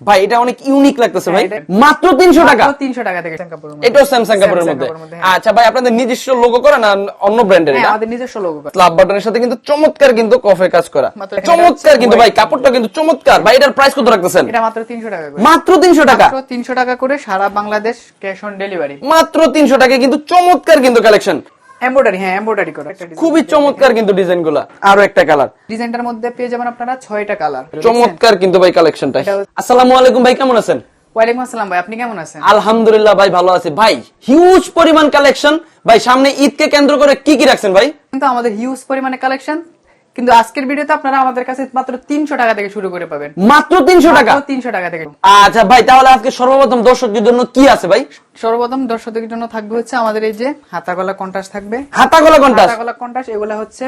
ভাই এটা অনেক ইউনিক লাগতেছে ভাই। হ্যাঁ, মাত্র তিনশো টাকা। তিনশো টাকা থেকে এটাও স্যামসাং কাপড়ের মধ্যে। হ্যাঁ। আচ্ছা ভাই আপনাদের নিজস্ব লোগো করা না অন্য ব্র্যান্ডের এটা? আমাদের নিজস্ব লোগো স্লাব বাটনের সাথে কিন্তু চমৎকার কিন্তু কফে কাজ করা। চমৎকার কিন্তু ভাই কাপড়টা কিন্তু চমৎকার। ভাই এটার প্রাইস কত রাখতেছেন? এটা মাত্র তিনশো টাকা করে। মাত্র তিনশো টাকা। মাত্র তিনশো টাকা করে সারা বাংলাদেশ ক্যাশ অন ডেলিভারি মাত্র তিনশো টাকা কিন্তু চমৎকার কিন্তু কালেকশন এমব্রয়ডারি হ্যাঁ এমব্রয়ডারি করা। খুবই চমৎকার কিন্তু ডিজাইন আরও একটা কালার। ডিজাইনটার মধ্যে পেয়ে যাবেন আপনারা ছয়টা কালার। চমৎকার কিন্তু ভাই কালেকশনটা। আসসালামু আলাইকুম ভাই কেমন আছেন? ওয়ালাইকুম আসসালাম ভাই আপনি কেমন আছেন? আলহামদুলিল্লাহ ভাই ভালো আছি। ভাই হিউজ পরিমাণ কালেকশন। ভাই সামনে ঈদকে কেন্দ্র করে কি কি রাখছেন ভাই? কিন্তু আমাদের হিউজ পরিমাণে কালেকশন কিন্তু আজকের ভিডিওতে আপনারা আমাদের কাছে মাত্র তিনশো টাকা থেকে শুরু করে পাবেন। মাত্র তিনশো টাকা? তিনশো টাকা থেকে। আচ্ছা ভাই তাহলে আজকে সর্বপ্রথম দর্শকদের জন্য কি আছে ভাই? সর্বপ্রথম দর্শকদের জন্য থাকবে হচ্ছে আমাদের এই যে হাতা গলা কন্ট্রাস্ট থাকবে। হাতা গলা কন্টাস হাতা গলা কন্ট্রাস্ট এগুলা হচ্ছে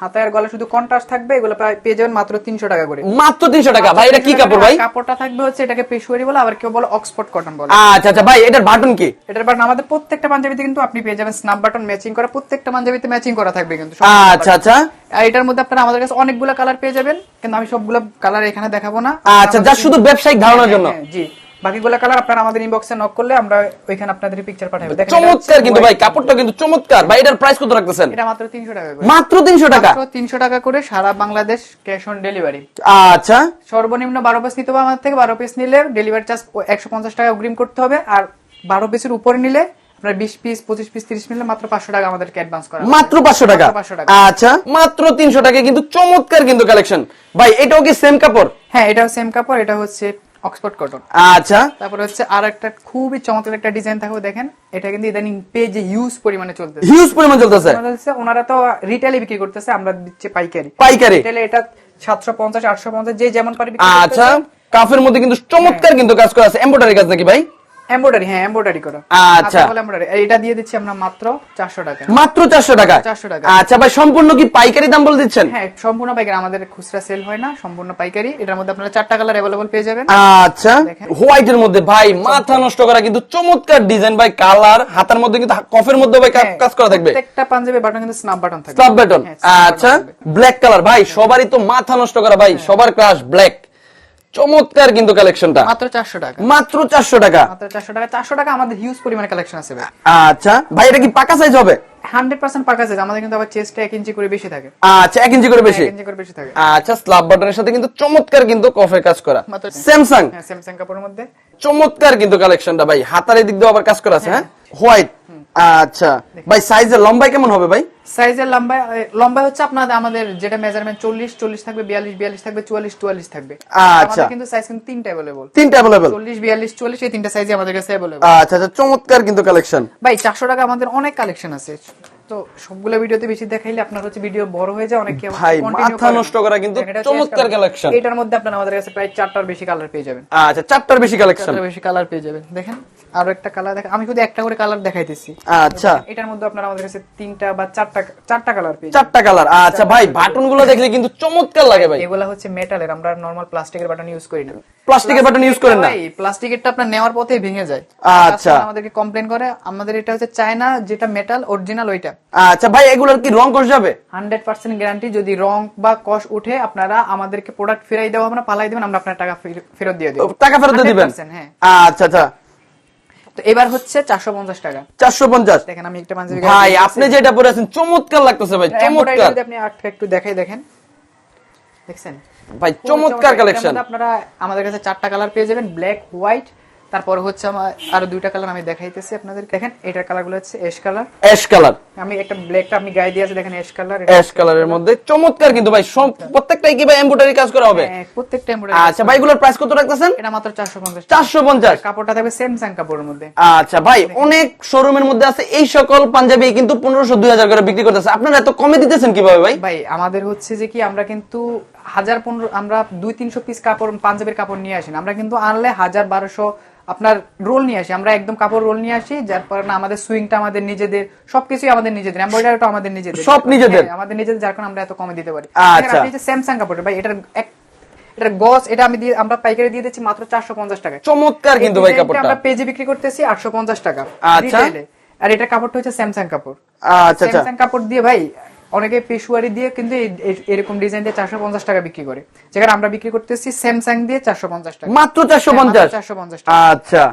হাতার গলা শুধু কন্ট্রাস্ট থাকবে এগুলো পেয়ে যাবেন মাত্র তিনশো টাকা করে। মাত্র তিনশো টাকা। ভাই এটা কি কাপড় ভাই? কাপড়টা থাকবে হচ্ছে এটাকে পেশুয়ারি বলে আবার কেউ বলে অক্সফোর্ড কটন বলে। আচ্ছা আচ্ছা ভাই এটার বাটন কি? এটার বাটন আমাদের প্রত্যেকটা পাঞ্জাবিতে কিন্তু আপনি পেয়ে যাবেন স্ন্যাপ বাটন ম্যাচিং করা প্রত্যেকটা পাঞ্জাবিতে ম্যাচিং করা থাকবে কিন্তু। আচ্ছা আচ্ছা। আর এটার মধ্যে আপনারা আমাদের কাছে অনেকগুলো কালার পেয়ে যাবেন কিন্তু আমি সবগুলো কালার এখানে দেখাবো না। আচ্ছা যা শুধু ব্যবসায়িক ধারণার জন্য। হ্যাঁ, জি। বাকিগুলো কালার আপনারা আমাদের ইনবক্সে নক করলে আমরা ওইখানে আপনাদের পিকচার পাঠাবো চমৎকার কিন্তু ভাই কাপড়টা কিন্তু চমৎকার। ভাই এটার প্রাইস কত রাখতেছেন? এটা মাত্র তিনশো টাকা করে। মাত্র তিনশো টাকা? তিনশো টাকা করে সারা বাংলাদেশ ক্যাশ অন ডেলিভারি আচ্ছা। সর্বনিম্ন বারো পিস নিতে হবে আমাদের থেকে। বারো পিস নিলে ডেলিভারি চার্জ একশো পঞ্চাশ টাকা অগ্রিম করতে হবে। আর বারো পিসের উপরে নিলে আপনার পিস পঁচিশ পিস তিরিশ নিলে মাত্র পাঁচশো টাকা আমাদেরকে অ্যাডভান্স করা মাত্র পাঁচশো টাকা? মাত্র 500 টাকা। আচ্ছা মাত্র তিনশো টাকা কিন্তু চমৎকার কিন্তু কালেকশন ভাই এটাও কি সেম কাপড়? হ্যাঁ এটাও সেম কাপড় এটা হচ্ছে অক্সফোর্ড কটন আচ্ছা। তারপরে হচ্ছে আর একটা খুবই চমৎকার একটা ডিজাইন থাকবে দেখেন এটা কিন্তু ইদানিং পেজে হিউজ পরিমাণে চলতেছে। হিউজ পরিমাণ চলতেছে? ওনারা তো রিটেলে বিক্রি করতেছে আমরা দিচ্ছি পাইকারি। পাইকারি। রিটেলে এটা সাতশো পঞ্চাশ আটশো পঞ্চাশ যে যেমন পারে আচ্ছা কাফের মধ্যে কিন্তু চমৎকার কিন্তু কাজ করা আছে। এমব্রয়ডারি কাজ নাকি ভাই? এমব্রয়ডারি হ্যাঁ এমব্রয়ডারি করা। আচ্ছা। এমব্রয়ডারি এটা দিয়ে দিচ্ছি আমরা মাত্র চারশো টাকা। মাত্র চারশো টাকা? 400 টাকা। আচ্ছা ভাই সম্পূর্ণ কি পাইকারি দাম বলে দিচ্ছেন? হ্যাঁ সম্পূর্ণ পাইকারি। আমাদের খুচরা সেল হয় না সম্পূর্ণ পাইকারি। এটার মধ্যে আপনারা চারটা কালার অ্যাভেলেবল পেয়ে যাবেন। আচ্ছা। হোয়াইটের মধ্যে ভাই মাথা নষ্ট করা কিন্তু চমৎকার ডিজাইন ভাই কালার হাতার মধ্যে কিন্তু কফের মধ্যে ভাই হ্যাঁ, কাজ করা থাকবে। প্রত্যেকটা পাঞ্জাবি বাটন কিন্তু স্ন্যাপ বাটন থাকবে। স্লাব বাটন হ্যাঁ, আচ্ছা ব্ল্যাক কালার ভাই সবারই তো মাথা নষ্ট করা ভাই সবার ক্রাশ ব্ল্যাক চমৎকার কিন্তু কালেকশনটা মাত্র চারশো টাকা। মাত্র চারশো টাকা। মাত্র চারশো টাকা। চারশো টাকা আমাদের হিউজ পরিমাণে কালেকশন আছে ভাই। আচ্ছা ভাই এটা কি পাকা সাইজ হবে? হান্ড্রেড পার্সেন্ট পাকা আছে আমাদের কিন্তু আবার চেস্টটা ইঞ্চি করে বেশি থাকে। আচ্ছা এক ইঞ্চি করে বেশি। ইঞ্চি করে বেশি থাকে। আচ্ছা বাটনের সাথে কিন্তু চমৎকার কিন্তু কাজ করা। স্যামসাং হ্যাঁ স্যামসাং কাপড়ের মধ্যে। চমৎকার কিন্তু কালেকশনটা ভাই। হাতার দিক দিয়ে আবার কাজ করা আছে হ্যাঁ? হোয়াইট। আচ্ছা। ভাই সাইজের লম্বাই কেমন হবে ভাই? সাইজের লম্বা লম্বা হচ্ছে আপনাদের আমাদের যেটা মেজারমেন্ট চল্লিশ চল্লিশ থাকবে বিয়াল্লিশ বিয়াল্লিশ থাকবে চুয়াল্লিশ চুয়াল্লিশ থাকবে। আচ্ছা। কিন্তু সাইজ কিন্তু তিনটা अवेलेबल তিনটা अवेलेबल 40 42 44 এই তিনটা সাইজে আমাদের কাছে अवेलेबल আচ্ছা আচ্ছা চমৎকার কিন্তু কালেকশন ভাই চারশো টাকা আমাদের অনেক কালেকশন আছে। তো সবগুলো ভিডিওতে বেশি দেখাইলে আপনার হচ্ছে ভিডিও বড় হয়ে যায় অনেক ভাই, মাথা নষ্ট করা কিন্তু চমৎকার collection। এটার মধ্যে আপনার আমাদের কাছে প্রায় চারটার বেশি কালার পেয়ে যাবেন। আচ্ছা চারটার বেশি কালেকশন চারটার বেশি কালার পেয়ে যাবেন। দেখেন আরও একটা কালার দেখেন আমি শুধু একটা করে কালার দেখাইতেছি। আচ্ছা। এটার মধ্যে আপনার আমাদের কাছে তিনটা বা চারটা চারটা কালার পেয়ে চারটা কালার আচ্ছা ভাই বাটনগুলো দেখলে কিন্তু চমৎকার লাগে ভাই। এগুলা হচ্ছে মেটালের আমরা নরমাল প্লাস্টিকের বাটন ইউজ করি না। প্লাস্টিকের বাটন ইউজ করেন না? প্লাস্টিকেরটা আপনার নেওয়ার পথে ভেঙে যায়। আচ্ছা। আমাদেরকে কমপ্লেন করে আমাদের এটা হচ্ছে চায়না যেটা মেটাল অরিজিনাল ওইটা। আচ্ছা ভাই এগুলোর কি রং কষ যাবে? হান্ড্রেড পার্সেন্ট গ্যারান্টি যদি রং বা কস উঠে আপনারা আমাদেরকে প্রোডাক্ট ফেরাই দেওয়া হবে না পালাই দেবেন আমরা আপনার টাকা ফেরত দিয়ে দেবো। টাকা ফেরত দিয়ে দিবেন? 100% হ্যাঁ। আচ্ছা আচ্ছা। তো এবার হচ্ছে চারশো পঞ্চাশ টাকা। চারশো পঞ্চাশ? দেখেন আমি একটা পাঞ্জাবি ভাই আপনি যেটা পরে আছেন চমৎকার লাগতেছে ভাই চমৎকার। আপনি একটু দেখাই দেখেন। দেখছেন? ভাই চমৎকার কালেকশন আপনারা আমাদের কাছে চারটা কালার পেয়ে যাবেন ব্ল্যাক হোয়াইট তারপর হচ্ছে আমার আরও দুইটা কালার আমি দেখাইতেছি আপনাদের দেখেন এটার কালারগুলো হচ্ছে এশ কালার অ্যাশ কালার আমি একটা ব্ল্যাকটা আমি গায়ে দিয়ে আছে দেখেন এশ কালার অ্যাশ কালারের মধ্যে। চমৎকার কিন্তু ভাই সব- প্রত্যেকটাই কি ভাই এমব্রয়ডারি কাজ করা হবে? প্রত্যেকটা embroidery আচ্ছা ভাই এগুলোর প্রাইস কত রাখতেছেন? এটা মাত্র চারশো পঞ্চাশ চারশো পঞ্চাশ। কাপড়টা থাকবে স্যামসাং কাপড়ের মধ্যে। আচ্ছা ভাই অনেক শোরুমের মধ্যে আছে এই সকল পাঞ্জাবি কিন্তু পনেরোশো দুই হাজার করে বিক্রি করতেছে। আপনারা এত কমে দিতেছেন কীভাবে ভাই? ভাই আমাদের হচ্ছে যে কি আমরা কিন্তু হাজার পনেরো আমরা দুই তিনশো পিস কাপড় পাঞ্জাবের কাপড় নিয়ে আসি না। আমরা কিন্তু আনলে হাজার বারোশো আপনার রোল নিয়ে আসি আমরা একদম কাপড় রোল নিয়ে আসি যার না আমাদের সুইংটা আমাদের নিজেদের সবকিছুই আমাদের নিজেদের এমব্রয়ডারিটা আমাদের নিজেদের। সব নিজেদের? হ্যাঁ, আমাদের নিজেদের যার কারণে আমরা এত কমে দিতে পারি। আচ্ছা। স্যামসাং কাপড় ভাই এটার এক এটার গজ এটা আমি দিয়ে আমরা পাইকারি দিয়ে দিচ্ছি মাত্র চারশো পঞ্চাশ টাকা। চমৎকার কিন্তু ভাই কাপড়টা। আমরা পেজে বিক্রি করতেছি আটশো পঞ্চাশ টাকা। আচ্ছা। আর এটা কাপড়টা হচ্ছে স্যামসাং কাপড়। আচ্ছা আচ্ছা। স্যামসাং কাপড় দিয়ে ভাই অনেকে পেশুয়ারি দিয়ে কিন্তু এরকম ডিজাইন দিয়ে চারশো পঞ্চাশ টাকা বিক্রি করে। যেখানে আমরা বিক্রি করতেছি স্যামসাং দিয়ে চারশো পঞ্চাশ টাকা। মাত্র চারশো পঞ্চাশ? চারশো পঞ্চাশ টাকা। আচ্ছা।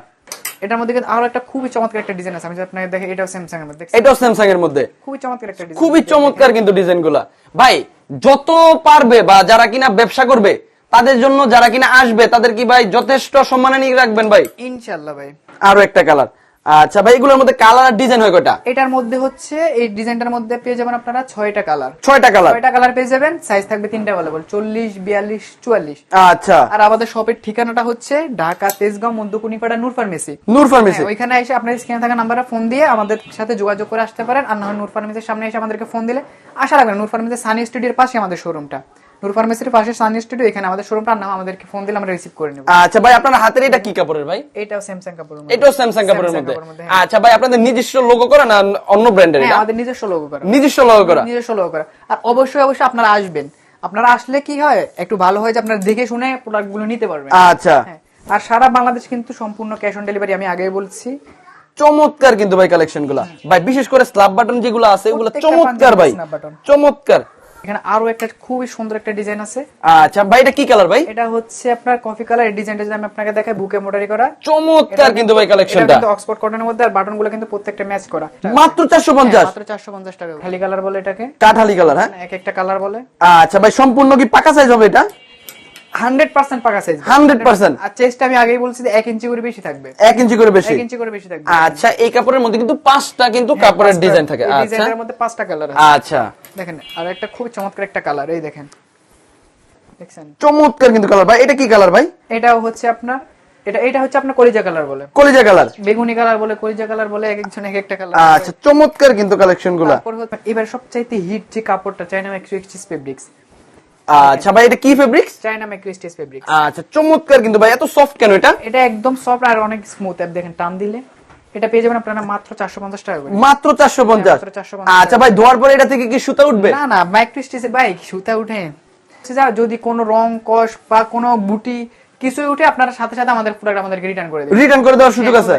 এটার মধ্যে কিন্তু আরও একটা খুবই চমৎকার একটা ডিজাইন আছে। আমি আপনাকে দেখে এটাও স্যামসাং এর মধ্যে এটাও স্যামসাং এর মধ্যে। খুবই চমৎকার একটা ডিজাইন খুবই চমৎকার কিন্তু ডিজাইনগুলা। ভাই যত পারবে বা যারা কিনা ব্যবসা করবে তাদের জন্য যারা কিনা আসবে তাদের কি ভাই যথেষ্ট সম্মানে রাখবেন ভাই? ইনশাল্লাহ ভাই। আরও একটা কালার আচ্ছা ভাই এগুলোর মধ্যে কালার আর ডিজাইন হয় কয়টা? এটার মধ্যে হচ্ছে এই ডিজাইনটার মধ্যে পেয়ে যাবেন আপনারা ছয়টা কালার ছয়টা কালার ছয়টা কালার পেয়ে যাবেন সাইজ থাকবে তিনটা অ্যাভেলেবল চল্লিশ বিয়াল্লিশ চুয়াল্লিশ। আচ্ছা। আর আমাদের শপের ঠিকানাটা হচ্ছে ঢাকা তেজগাঁও মধ্যকুনিপাড়া নূর ফার্মেসি নূর ফার্মেসি হ্যাঁ, ওইখানে এসে আপনার স্ক্রিনে থাকা নাম্বারে ফোন দিয়ে আমাদের সাথে যোগাযোগ করে আসতে পারেন। আর না নূর ফার্মেসির সামনে এসে আমাদেরকে ফোন দিলে আশা রাখবেন নূর ফার্মেসির সানি স্টুডিওর পাশে আমাদের শোরুমটা নূর ফার্মেসির পাশে সানি স্টুডিও এখানে আমাদের শোরুমটা আর নাম আমাদেরকে ফোন দিলে আমরা রিসিভ করে নেব। আচ্ছা ভাই আপনার হাতের এটা কি কাপড়ের ভাই? এটাও স্যামসাং কাপড়ের মধ্যে। এটাও স্যামসাং কাপড়ের মধ্যে। হ্যাঁ। আচ্ছা ভাই আপনাদের নিজস্ব লোগো করা না অন্য ব্র্যান্ডের হ্যাঁ এটা আমাদের নিজস্ব লোগো করা। নিজস্ব লোগো করা। নিজস্ব লোগো করা। আর অবশ্যই অবশ্যই আপনারা আসবেন। আপনারা আসলে কি হয় একটু ভালো হয় যে আপনারা দেখে শুনে প্রোডাক্টগুলো নিতে পারবেন। আচ্ছা। হ্যাঁ আর সারা বাংলাদেশ কিন্তু সম্পূর্ণ ক্যাশ অন ডেলিভারি আমি আগেই বলছি। চমৎকার কিন্তু ভাই কালেকশনগুলা। ভাই বিশেষ করে স্ল্যাব বাটন যেগুলো আছে ওগুলো চমৎকার ভাই। চমৎকার। এখানে আরও একটা খুবই সুন্দর একটা ডিজাইন আছে। আচ্ছা ভাই এটা কি কালার ভাই? এটা হচ্ছে আপনার কফি কালার এই ডিজাইনটা যদি আমি আপনাকে দেখাই বুকে মোটারি করা। চমৎকার কিন্তু ভাই কালেকশনটা কিন্তু অক্সফোর্ড কটনের মধ্যে আর কিন্তু প্রত্যেকটা ম্যাচ করা। মাত্র চারশো পঞ্চাশ। মাত্র চারশো পঞ্চাশ টাকা খালি কালার বলে এটাকে? কাঠালি কালার হ্যাঁ। এক একটা কালার বলে। আচ্ছা ভাই সম্পূর্ণ কি পাকা সাইজ হবে এটা? হান্ড্রেড পার্সেন্ট পাকা সাইজ 100% আর চেস্ট আমি আগেই বলছি যে এক ইঞ্চি করে বেশি থাকবে। এক ইঞ্চি করে বেশি। এক ইঞ্চি করে বেশি থাকবে। আচ্ছা এই কাপড়ের মধ্যে কিন্তু পাঁচটা কিন্তু কাপড়ের ডিজাইন থাকে। আচ্ছা। ডিজাইনের মধ্যে পাঁচটা কালার আছে। আচ্ছা। দেখেন আর একটা খুব চমৎকার একটা কালার এই দেখেন। দেখছেন? চমৎকার কিন্তু কালার ভাই। এটা কি কালার ভাই? এটাও হচ্ছে আপনার এটা এটা হচ্ছে আপনার কলিজা কালার বলে। কলিজা কালার বেগুনি কালার বলে কলিজা কালার বলে এক একজন এক একটা কালার আচ্ছা চমৎকার কিন্তু কালেকশনগুলা। এবার সবচাইতে হিট যে কাপড়টা চাইনা ম্যাক্রিস্টিস ফেব্রিক্স আচ্ছা ভাই এটা কি ফেব্রিক্স চাইনা ম্যাক্রিস্টিস ফেব্রিক্স আচ্ছা চমৎকার কিন্তু ভাই। এত সফট কেন এটা? এটা একদম সফট আর অনেক স্মুথ দেখেন টান দিলে। এটা পেয়ে যাবেন আপনারা মাত্র চারশো পঞ্চাশ টাকা করে। মাত্র 450 আচ্ছা ভাই ধোয়ার পরে এটা থেকে কি সুতা উঠবে? না না ম্যাক্রিস্টিসের ভাই সুতা উঠে। হচ্ছে যা যদি কোনো রং কষ বা কোনো বুটি কিছুই উঠে আপনারা সাথে সাথে আমাদের প্রোডাক্ট আমাদেরকে রিটার্ন করে দেবেন। রিটার্ন করে দেওয়ার সুযোগ আছে?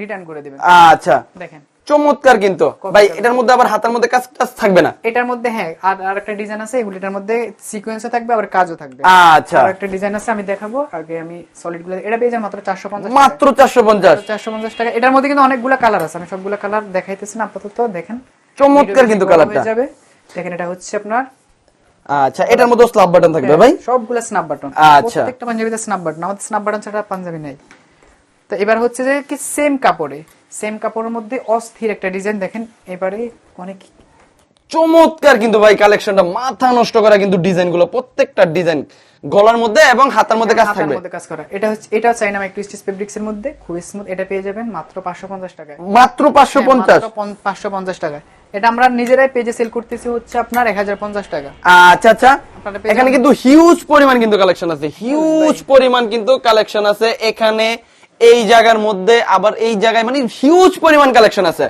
রিটার্ন করে দেবেন। আচ্ছা। দেখেন। চমৎকার কিন্তু। ভাই এটার মধ্যে আবার হাতের মধ্যে কাজ টাজ থাকবে না? এটার মধ্যে হ্যাঁ আর আর একটা ডিজাইন আছে এগুলিটার মধ্যে সিকোয়েন্সও থাকবে আবার কাজও থাকবে। আচ্ছা। আর একটা ডিজাইন আছে আমি দেখাবো আগে আমি সলিডগুলো এটা পেয়ে মাত্র চারশো পঞ্চাশ মাত্র চারশো পঞ্চাশ। চারশো পঞ্চাশ টাকা। এটার মধ্যে কিন্তু অনেকগুলো কালার আছে আমি সবগুলো কালার দেখাইতেছি না আপাতত দেখেন। চমৎকার কিন্তু কালারটা হয়ে যাবে। দেখেন এটা হচ্ছে আপনার আচ্ছা এটার মধ্যে স্ল্যাব বাটন থাকবে ভাই? সবগুলো স্ন্যাপ বাটন আচ্ছা। প্রত্যেকটা পাঞ্জাবিতে স্ন্যাপ বাটন আমাদের স্ন্যাপ বাটন ছাড়া পাঞ্জাবি নাই। তো এবার হচ্ছে যে কি সেম কাপড়ে। সেম কাপড়ের মধ্যে অস্থির একটা ডিজাইন দেখেন এবারে অনেক চমৎকার কিন্তু ভাই কালেকশনটা মাথা নষ্ট করা কিন্তু ডিজাইনগুলো প্রত্যেকটা ডিজাইন গলার মধ্যে এবং হাতার মধ্যে কাজ থাকবে। কাজ করা। এটা হচ্ছে এটা মাইক্রোস্টিচ ফেব্রিক্স এর মধ্যে খুবই স্মুথ এটা পেয়ে যাবেন মাত্র 550 টাকায়। মাত্র পাঁচশো হ্যাঁ, পঞ্চাশ মাত্র পন- 550 টাকায়। এটা আমরা নিজেরাই পেজে সেল করতেছি হচ্ছে আপনার 1050 টাকা। আচ্ছা আচ্ছা। এখানে কিন্তু হিউজ পরিমাণ কিন্তু কালেকশন আছে। হিউজ পরিমাণ কিন্তু কালেকশন আছে। এখানে এই জায়গার মধ্যে আবার এই জায়গায় মানে হিউজ পরিমাণ কালেকশন আছে।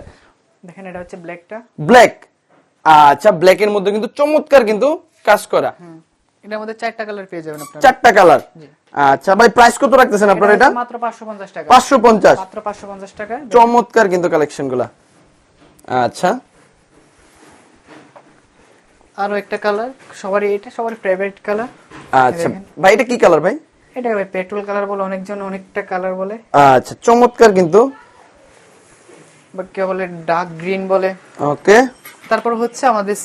দেখেন এটা হচ্ছে ব্ল্যাকটা ব্ল্যাক আচ্ছা ব্ল্যাক এর মধ্যে কিন্তু চমৎকার কিন্তু কাজ করা। এটার মধ্যে চারটা কালার পেয়ে যাবেন আপনারা। চারটা কালার আচ্ছা ভাই প্রাইস কত রাখতেছেন আপনারা এটা? মাত্র 550 টাকা। পাঁচশো পঞ্চাশ। মাত্র 550 টাকা। চমৎকার কিন্তু কালেকশনগুলা। আচ্ছা। আরও একটা কালার সবারই এটা সবার ফেভারিট কালার আচ্ছা ভাই এটা কি কালার ভাই? এটা পেট্রোল কালার বলে অনেকজন অনেকটা কালার বলে। আচ্ছা চমৎকার কিন্তু। বা কেউ বলে ডার্ক গ্রিন বলে। ওকে তারপর হচ্ছে আমাদের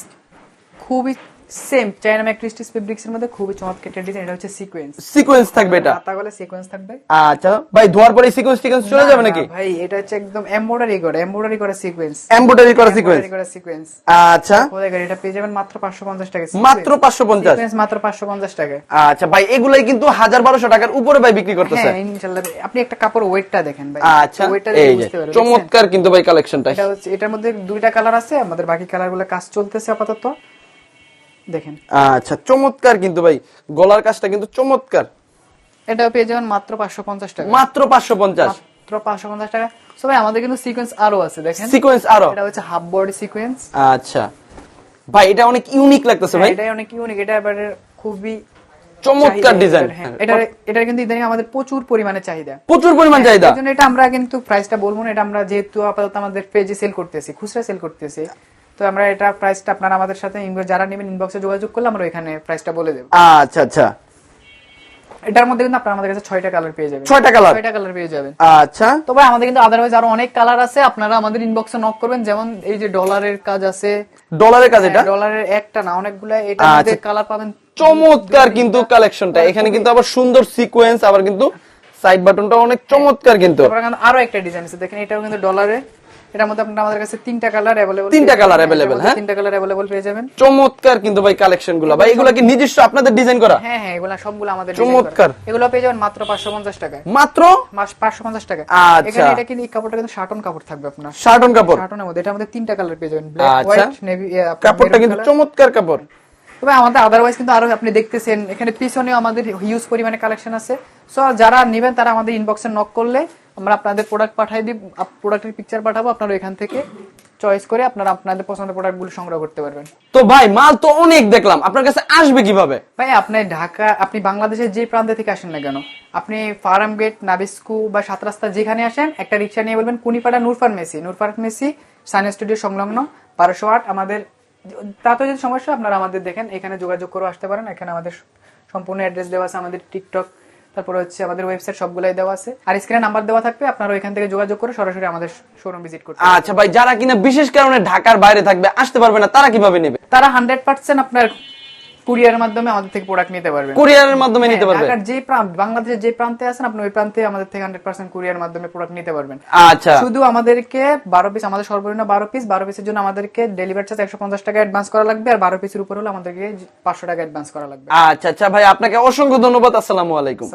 খুবই সেম চাইনা ম্যাক্রিস্টিস ফেব্রিক্স এর মধ্যে খুবই চমৎকার একটা ডিজাইন এটা হচ্ছে সিকোয়েন্স সিকোয়েন্স থাকবে এটা। পাতা গলে সিকোয়েন্স থাকবে। আচ্ছা ভাই ধোয়ার পরে সিকোয়েন্স টিকোয়েন্স চলে যাবে নাকি? ভাই এটা হচ্ছে একদম এমব্রয়ডারি করা এমব্রয়ডারি করা সিকোয়েন্স এমব্রয়ডারি করা সিকোয়েন্স করা সিকোয়েন্স আচ্ছা। কোথায় গেলে এটা পেয়ে যাবেন মাত্র 550 টাকা মাত্র পাঁচশো পঞ্চাশ। সিকোয়েন্স মাত্র 550 টাকায়। আচ্ছা ভাই এগুলাই কিন্তু হাজার বারোশো টাকার উপরে ভাই বিক্রি করতেছে। হ্যাঁ ইনশাআল্লাহ আপনি একটা কাপড় ওয়েটটা দেখেন ভাই। আচ্ছা ওয়েটটা দেখে বুঝতে পারবেন চমৎকার কিন্তু ভাই কালেকশনটা এটা হচ্ছে এটার মধ্যে দুইটা কালার আছে আমাদের বাকি কালারগুলো কাজ চলতেছে আপাতত। দেখেন। আচ্ছা চমৎকার কিন্তু ভাই। গলার কাজটা কিন্তু চমৎকার। এটা পেয়ে যাবেন মাত্র পাঁচশো পঞ্চাশ টাকা। মাত্র পাঁচশো পঞ্চাশ। মাত্র পাঁচশো পঞ্চাশ টাকা। সবাই আমাদের কিন্তু সিকোয়েন্স আরও আছে দেখেন। সিকোয়েন্স আরও। এটা হচ্ছে হাফ বডি সিকোয়েন্স আচ্ছা। ভাই এটা অনেক ইউনিক লাগতেছে ভাই। এটাই অনেক ইউনিক এটা এবারে খুবই চমৎকার ডিজাইন হ্যাঁ। এটার এটার কিন্তু ইদানিং আমাদের প্রচুর পরিমাণে চাহিদা। প্রচুর পরিমাণ চাহিদা। এই এটা আমরা কিন্তু প্রাইসটা বলব না এটা আমরা যেহেতু আপাতত আমাদের পেজে সেল করতেছি খুচরা সেল করতেছি। তো আমরা এটা প্রাইসটা আপনারা আমাদের সাথে যারা নেবেন ইনবক্সে যোগাযোগ করলে আমরা ওইখানে প্রাইসটা বলে দেবো। আচ্ছা আচ্ছা। এটার মধ্যে কিন্তু আপনারা আমাদের কাছে ছয়টা কালার পেয়ে যাবেন। ছয়টা কালার ছয়টা কালার পেয়ে যাবেন। আচ্ছা। তবে আমাদের কিন্তু আদারওয়াইজ আরও অনেক কালার আছে আপনারা আমাদের ইনবক্সে নক করবেন। যেমন এই যে ডলারের কাজ আছে। ডলারের কাজ এটা? ডলারের একটা না অনেকগুলা এটা আচ্ছা। আমাদের কালার পাবেন। চমৎকার কিন্তু কালেকশনটা এখানে কিন্তু আবার সুন্দর সিকোয়েন্স আবার কিন্তু সাইড বাটনটা অনেক চমৎকার কিন্তু। কিন্তু আরও একটা ডিজাইন আছে। দেখেন এটাও কিন্তু ডলারে এটার মধ্যে আপনারা আমাদের কাছে তিনটা কালার তিনটা available, হ্যাঁ? তিনটা কালার পেয়ে যাবেন। চমৎকার কিন্তু ভাই ভাই এগুলা কি নিজস্ব আপনাদের ডিজাইন করা? হ্যাঁ হ্যাঁ এগুলা সবগুলো আমাদের চমৎকার। এগুলো পেয়ে যাবেন মাত্র পাঁচশো পঞ্চাশ টাকায়। মাত্র? মাস পাঁচশো পঞ্চাশ টাকা আচ্ছা। এখানে এটা কিন্তু এই কাপড়টা কিন্তু শার্টন কাপড় থাকবে আপনার। শার্টন কাপড়? শার্টনের মধ্যে। এটার মধ্যে তিনটা কালার পেয়ে যাবেন। ব্ল্যাক। হোয়াইট নেভি কাপড়টা কিন্তু চমৎকার কাপড়। তবে আমাদের আদারওয়াইজ কিন্তু আরও আপনি দেখতেছেন এখানে পিছনেও আমাদের হিউজ পরিমাণে কালেকশন আছে। সো যারা নেবেন তারা আমাদের ইনবক্সে নক করলে আমরা আপনাদের প্রোডাক্ট পাঠাই দিই প্রোডাক্টের পিকচার পাঠাবো আপনারা এখান থেকে চয়েস করে আপনারা আপনাদের পছন্দের প্রোডাক্টগুলো সংগ্রহ করতে পারবেন। তো ভাই মাল তো অনেক দেখলাম। আপনার কাছে আসবে কীভাবে? ভাই আপনি ঢাকা আপনি বাংলাদেশের যে প্রান্ত থেকে আসেন না কেন আপনি ফার্ম গেট নাবিস্কু বা সাত রাস্তা যেখানে আসেন একটা রিক্সা নিয়ে বলবেন Kunipara Nur pharmacy Nur pharmacy sign studio সংলগ্ন বারোশো আট আমাদের তাতে যদি সমস্যা আপনারা আমাদের দেখেন এখানে যোগাযোগ করে আসতে পারেন এখানে আমাদের সম্পূর্ণ অ্যাড্রেস দেওয়া আছে আমাদের টিকটক তারপরে হচ্ছে আমাদের ওয়েবসাইট সবগুলাই দেওয়া আছে। আর স্ক্রিনে নাম্বার দেওয়া থাকবে আপনারা ওইখান থেকে যোগাযোগ করে সরাসরি আমাদের শোরুম ভিজিট করতে আচ্ছা ভাই যারা কিনা বিশেষ কারণে ঢাকার বাইরে থাকবে আসতে পারবে না তারা কীভাবে নেবে? তারা হান্ড্রেড পার্সেন্ট আপনার কুরিয়ারের মাধ্যমে আমাদের থেকে প্রোডাক্ট নিতে পারবেন কুরিয়ারের মাধ্যমে নিতে হ্যাঁ, ঢাকার যে প্রান্ত বাংলাদেশের যে প্রান্তে আছেন আপনি ওই প্রান্তে আমাদের থেকে হান্ড্রেড পার্সেন্ট কুরিয়ার মাধ্যমে প্রোডাক্ট নিতে পারবেন। আচ্ছা। শুধু আমাদেরকে বারো পিস আমাদের সর্বনিম্ন বারো পিস বারো পিসের জন্য আমাদেরকে ডেলিভারি চার্জ একশো পঞ্চাশ টাকা অ্যাডভান্স করা লাগবে আর বারো পিসের উপর হলে আমাদেরকে পাঁচশো টাকা অ্যাডভান্স করা লাগবে। আচ্ছা আচ্ছা ভাই আপনাকে অসংখ্য ধন্যবাদ আসসালামু আলাইকুম।